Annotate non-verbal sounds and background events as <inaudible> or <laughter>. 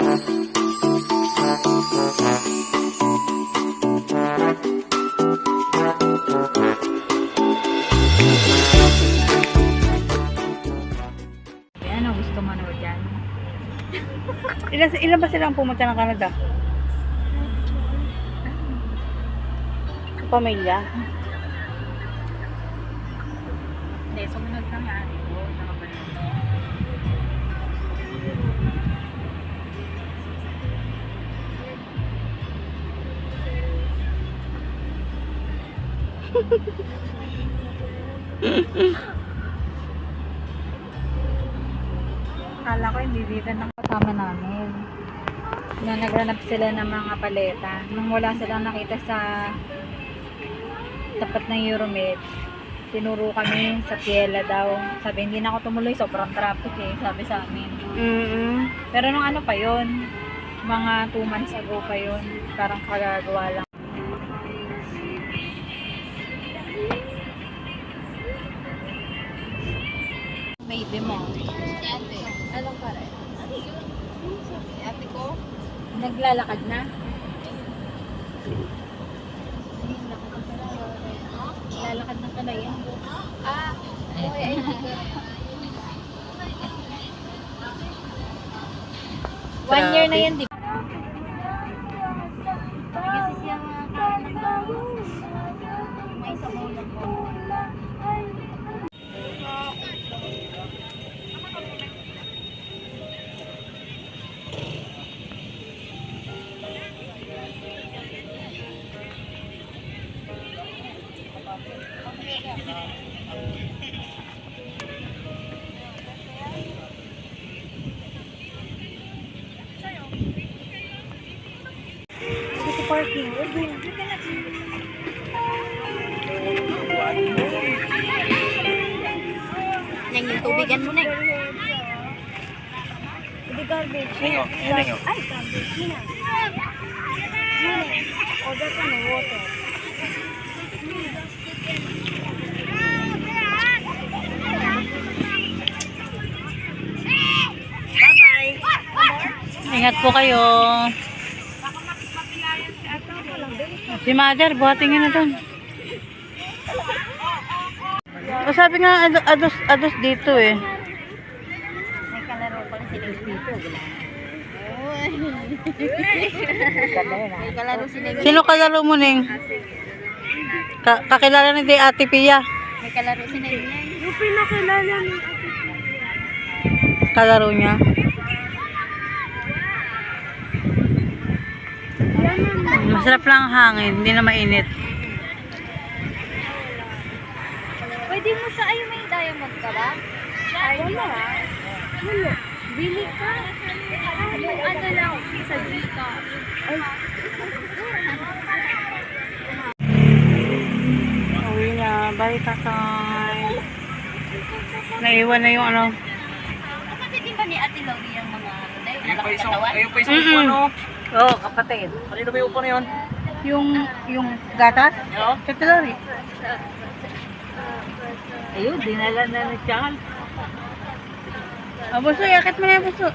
Ano gusto manood yan? <laughs> Ilan, ilan ba silang pumunta ng Canada? Pamilya? Hindi, sumunod na nga. Kala ko hindi dito na kasama namin. Na naghanap sila ng mga paleta. Nung wala silang nakita sa tapat ng Euromed, tinuro kami sa Piela daw. Sabi, hindi na ako tumuloy, sobrang traffic eh, sabi sa amin. Mm-mm. Pero nung ano pa yon mga 2 months ago pa yon parang kagagawa lang. Naglalakad na? Lalakad na pala yan. Ah, okay, ay One year na yan, di ba? Kasi siya mga kain parking. Yan yung tubigan mo na eh. Hindi garbage. Ningo, ningo. Ay, garbage. Hina. Order ka na water. Ingat po kayo. Si mother, buhatin nga na doon. O sabi nga, ado- ados, ados dito eh. May kalaro pang sila dito. Sino kalaro mo, Ning? Ka kakilala ni Ate Pia. May kalaro sila Yung pinakilala ni Kalaro niya. Masarap lang ang hangin, hindi na mainit. Pwede mo sa ay may diamond ka ba? Wala. Wala. Bili ka. Yung ano lang, sa. Ay. Uwi na, bye tatay. Naiwan na yung ano. Kapatid din ba ni Ate Lori yung mga ano? Ayun pa isang, ayun pa isang ano? Oo, oh, kapatid. Kanino ba yung upo na yun? Yung, yung gatas? Oo. Sa Tilori. Ayun, dinala na ni Charles. Ah, buso, yakit mo na yung buso.